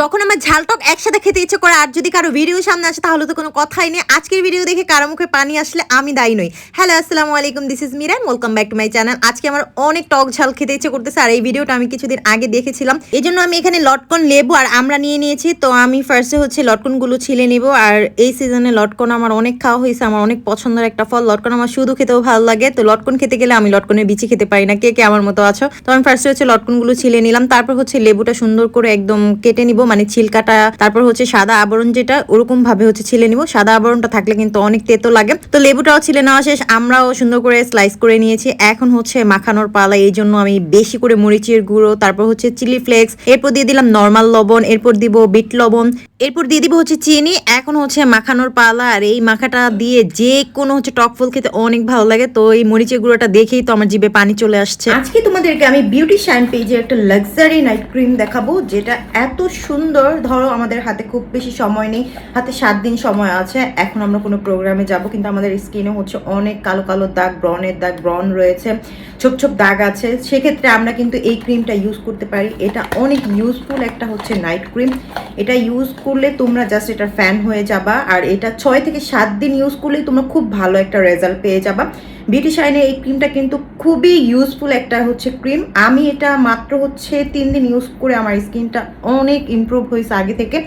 যখন আমার ঝালটক একসাথে খেতে ইচ্ছে করে, আর যদি কারও ভিডিও সামনে আসে, তাহলে তো কোনো কথাই নেই। আজকের ভিডিও দেখে কারও মুখে পানি আসলে আমি দায়ী নই। হ্যালো আসসালামু আলাইকুম this is Miran welcome back to my channel আজকে আমার অনেক টক ঝাল খেতে ইচ্ছে করতেছে, আর এই ভিডিওটা আমি কিছুদিন আগে দেখেছিলাম। এই জন্য আমি এখানে লটকন লেবু আর আমরা নিয়ে নিয়েছি। তো আমি ফার্স্টে হচ্ছে লটকনগুলো ছিলে নিব, আর এই সিজনে লটকন আমার অনেক খাওয়া হয়েছে, আমার অনেক পছন্দের একটা ফল। লটকন আমার শুধু খেতেও ভালো লাগে। তো লটকন খেতে গেলে আমি লটকনের বিচি খেতে পারি না। কে কে আমার মতো আছো? তো আমি ফার্স্টে হচ্ছে লটকনগুলো ছিলে নিলাম। তারপর হচ্ছে লেবুটা সুন্দর করে একদম কেটে নিব। মানে ছিলকাটা, তারপর হচ্ছে সাদা আবরণ যেটা ওরকম ভাবে হচ্ছে ছিলে নিব। সাদা আবরণটা থাকলে কিন্তু অনেক তেতো লাগে। তো লেবুটাও ছিলে নেওয়া শেষ, আমরাও সুন্দর করে স্লাইস করে নিয়েছি। এখন হচ্ছে মাখানোর পালা, এই জন্য আমি বেশি করে মরিচের গুঁড়ো, তারপর হচ্ছে চিলি ফ্লেক্স এরপর দিয়ে দিলাম নর্মাল লবণ, এরপর দিব বিট লবণ, এরপর দিয়ে দিব হচ্ছে চিনি। এখন হচ্ছে মাখানোর পালা, আর এই মাখাটা দিয়ে যে কোনো হচ্ছে টক ফুল খেতে অনেক ভালো লাগে। তো এই মরিচের গুঁড়োটা দেখেই তো আমার জিভে পানি চলে আসছে। আজকে তোমাদেরকে আমি বিউটি শাইন পেজে একটা লাক্সারি নাইট ক্রিম দেখাবো, যেটা এত সুন্দর ধরো আমাদের হাতে খুব বেশি সময় নেই। হাতে সাত দিন সময় আছে। এখন আমরা কোনো প্রোগ্রামে যাব, কিন্তু আমাদের স্কিনে হচ্ছে অনেক কালো কালো দাগ ব্রনের দাগ ব্রন রয়েছে, ছোপ ছোপ দাগ আছে। সেক্ষেত্রে আমরা কিন্তু এই ক্রিমটা ইউজ করতে পারি। এটা অনেক ইউজফুল একটা হচ্ছে নাইট ক্রিম এটা ইউজ করলে তোমরা জাস্ট এটা ফ্যান হয়ে যাবা। আর এটা ছয় থেকে সাত দিন ইউজ করলেই তোমরা খুব ভালো একটা রেজাল্ট পেয়ে যাবা। বিউটি শাইনের এই ক্রিমটা কিন্তু খুবই ইউজফুল একটা হচ্ছে ক্রিম আমি এটা মাত্র হচ্ছে তিন দিন ইউজ করে আমার স্কিনটা অনেক ইমপ্রুভ হয়েছে আগে থেকে।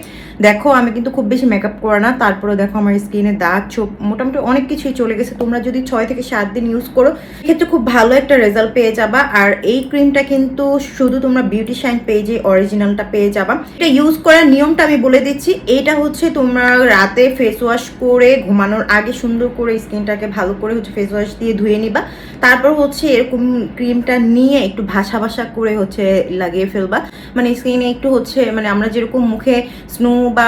দেখো, আমি কিন্তু খুব বেশি মেকআপ করে না। তারপরে দেখো আমার স্কিনে দাগ ছোপ মোটামুটি অনেক কিছুই চলে গেছে। তোমরা যদি ছয় থেকে সাত দিন ইউজ করো সেক্ষেত্রে খুব ভালো একটা রেজাল্ট পেয়ে যাবা। আর এই ক্রিমটা কিন্তু শুধু তোমরা বিউটি শাইন পেজে অরিজিনালটা পেয়ে যাবা। এটা ইউজ করার নিয়মটা আমি বলে দিচ্ছি। এটা হচ্ছে তোমরা রাতে ফেস ওয়াশ করে ঘুমানোর আগে সুন্দর করে স্কিনটাকে ভালো করে হচ্ছে ফেস ওয়াশ দিয়ে ধুয়ে নিবা। তারপর হচ্ছে এরকম ক্রিমটা নিয়ে একটু ভাসা ভাসা করে হচ্ছে লাগিয়ে ফেলবা। মানে স্কিনে একটু হচ্ছে মানে আমরা যেরকম মুখে স্নো বা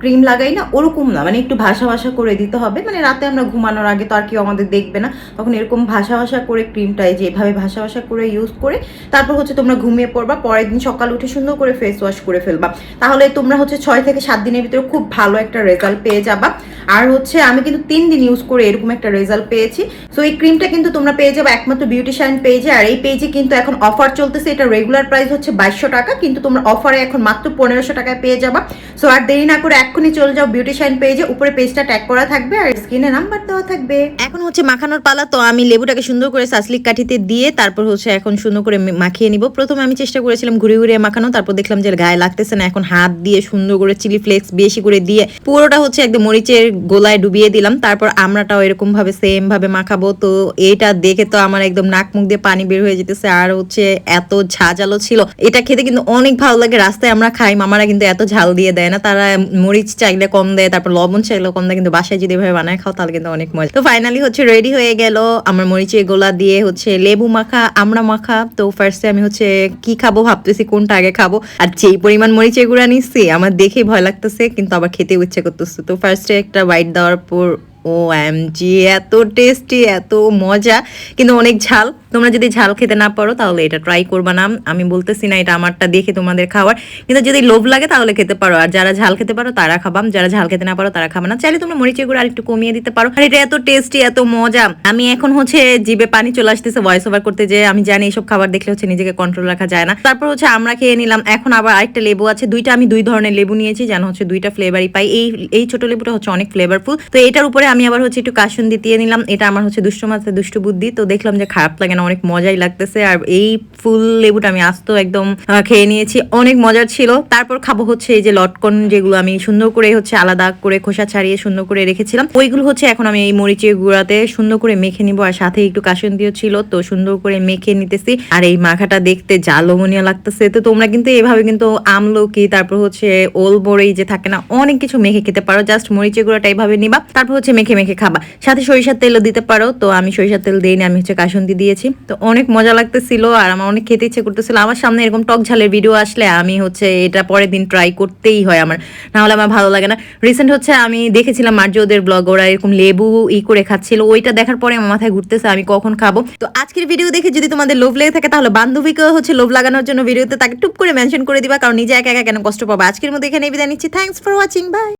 ক্রিম লাগাই না, ওরকম না। মানে একটু ভাসা ভাসা করে দিতে হবে। মানে রাতে আমরা ঘুমানোর আগে তো আর কেউ আমাদের দেখবে না। তখন এরকম ভাসা ভাসা করে ক্রিমটা এই যে এভাবে ভাসা ভাসা করে ইউজ করে, তারপর হচ্ছে তোমরা ঘুমিয়ে পড়বা, পরের দিন সকাল উঠে সুন্দর করে ফেস ওয়াশ করে ফেলবা। তাহলে তোমরা হচ্ছে ছয় থেকে সাত দিনের ভিতরে খুব ভালো একটা রেজাল্ট পেয়ে যাবা। আর হচ্ছে আমি কিন্তু তিন দিন ইউজ করে এরকম একটা রেজাল্ট পেয়েছি। সো এই ক্রিমটা কিন্তু তোমরা পেয়ে যাবে একমাত্র বিউটিশিয়ান পেজে আর এই পেজে কিন্তু এখন অফার চলতেছে। এটা রেগুলার প্রাইস হচ্ছে বাইশশো টাকা। কিন্তু তোমরা অফারে এখন মাত্র পনেরোশো টাকায় পেয়ে যাবা। সো আর দেরি না করে এক্ষুনি চলে যাও বিউটিশিয়ান পেজে উপরে পেজটা ট্যাগ করা থাকবে আর স্ক্রিনে নাম্বার দেওয়া থাকবে। এখন হচ্ছে মাখানোর পালা, তো আমি লেবুটাকে সুন্দর করে সাসলিক কাঠিতে দিয়ে তারপর হচ্ছে এখন সুন্দর করে মাখিয়ে নিব। প্রথমে আমি চেষ্টা করেছিলাম ঘুরে ঘুরে মাখানো, তারপর দেখলাম যে গায়ে লাগতেছে না। এখন হাত দিয়ে সুন্দর করে চিলি ফ্লেক্স বেশি করে দিয়ে পুরোটা হচ্ছে একদম মরিচের গোলায় ডুবিয়ে দিলাম। তারপর আমরাটাও এরকম ভাবে সেম ভাবে মাখাবো। তো এটা দেখে তো আমার একদম নাক মুখ দিয়ে পানি বের হয়ে যেতেছে। আর হচ্ছে এত ঝাঁঝালো ছিল। এটা খেতে কিন্তু অনেক ভালো লাগে। রাস্তায় আমরা খাই, মামারা কিন্তু এত ঝাল দিয়ে দেয় না, তারা মরিচ চাইলে কম দেয়, তারপর লবণ চাইলে কম দেয়, কিন্তু বাসায় যদি এভাবে বানায় খাও, তাহলে কিন্তু অনেক মজা। তো ফাইনালি হচ্ছে রেডি হয়ে গেল, আমার মরিচের গোলা দিয়ে হচ্ছে লেবু মাখা, আমরা মাখা। তো ফার্স্টে আমি হচ্ছে কি খাব ভাবতেছি, কোনটা আগে খাব। আর যেই পরিমাণ মরিচ গুঁড়া নিচ্ছি আমার দেখেই ভয় লাগতেছে, কিন্তু আবার খেতে ইচ্ছে করতেছে। তো ফার্স্টে একটা বাইট দেওয়ার পর ও এম জি এত টেস্টি এত মজা। কিন্তু অনেক ঝাল। তোমরা যদি ঝাল খেতে না পারো, তাহলে এটা ট্রাই করবা না। আমি বলতেছি না এটা আমারটা দেখে তোমাদের খাওয়ার। কিন্তু যদি লোভ লাগে, তাহলে খেতে পারো। আর যারা ঝাল খেতে পারো, তারা খাবাম যারা ঝাল খেতে না পারো, তারা খাবে না। চাইলে তোমরা মরিচের গুঁড়ো আরেকটু কমিয়ে দিতে পারো। আর এটা এত টেস্টি এত মজা। আমি এখন হচ্ছে জিভে পানি চলে আসতেছে ভয়েস ওভার করতে যে আমি জানি এইসব খাবার দেখলে হচ্ছে নিজেকে কন্ট্রোল রাখা যায় না। তারপর হচ্ছে আমরা খেয়ে নিলাম। এখন আবার আরেকটা লেবু আছে। দুইটা আমি দুই ধরনের লেবু নিয়েছি। যেন হচ্ছে দুইটা ফ্লেভারই পাই। এই এই ছোট লেবুটা হচ্ছে অনেক ফ্লেভারফুল তো এটার উপরে আমি আবার হচ্ছে একটু কাসুন দিয়ে নিলাম। এটা আমার হচ্ছে দুষ্ট মাথায় দুষ্ট বুদ্ধি। তো দেখলাম যে খারাপ লাগে না, অনেক মজাই লাগতেছে। আর এই ফুল লেবুটা আমি আস্ত একদম খেয়ে নিয়েছি। অনেক মজার ছিল। তারপর খাব হচ্ছে এই যে লটকন যেগুলো আমি সুন্দর করে হচ্ছে আলাদা করে খোসা ছাড়িয়ে সুন্দর করে রেখেছিলাম। ওইগুলো হচ্ছে এখন আমি এই মরিচের গুঁড়াতে সুন্দর করে মেখে নিবো। আর সাথে একটু কাসুন দিয়ে ছিল, তো সুন্দর করে মেখে নিতেছি। আর এই মাখাটা দেখতে যা লোভনীয় লাগতেছে। তো তোমরা কিন্তু এভাবে কিন্তু আমলকি, তারপর হচ্ছে ওল বড়ই যে থাকে না, অনেক কিছু মেখে খেতে পারো। জাস্ট মরিচের গুঁড়াটা এইভাবে নিবা। তারপর হচ্ছে মেখে মেখে খাবা। সাথে সরিষার তেলও দিতে পারো, তো আমি সরিষার তেল দিইনি, আমি হচ্ছে কাসুন্দি দিয়েছি। তো অনেক মজা লাগতেছিল আর আমার অনেক খেতে ইচ্ছে করতেছিল। আমার সামনে এরকম টক ঝালের ভিডিও আসলে আমি হচ্ছে এটা পরের দিন ট্রাই করতেই হয় আমার। না হলে আমার ভালো লাগে না। রিসেন্ট হচ্ছে আমি দেখেছিলাম মার্জি ওদের ব্লগ ওরা এরকম লেবু ই করে খাচ্ছিল। ওইটা দেখার পরে আমার মাথায় ঘুরতেছে, আমি কখন খাব? তো আজকের ভিডিও দেখে যদি তোমাদের লোভ লেগে থাকে, তাহলে বান্ধবীকেও হচ্ছে লোভ লাগানোর জন্য ভিডিওতে তাকে টুপ করে মেনশন করে দিবা, কারণ নিজে একা একা কেন কষ্ট পাবো? আজকের মধ্যে এখানে বিদায় নিচ্ছি। Thanks for watching by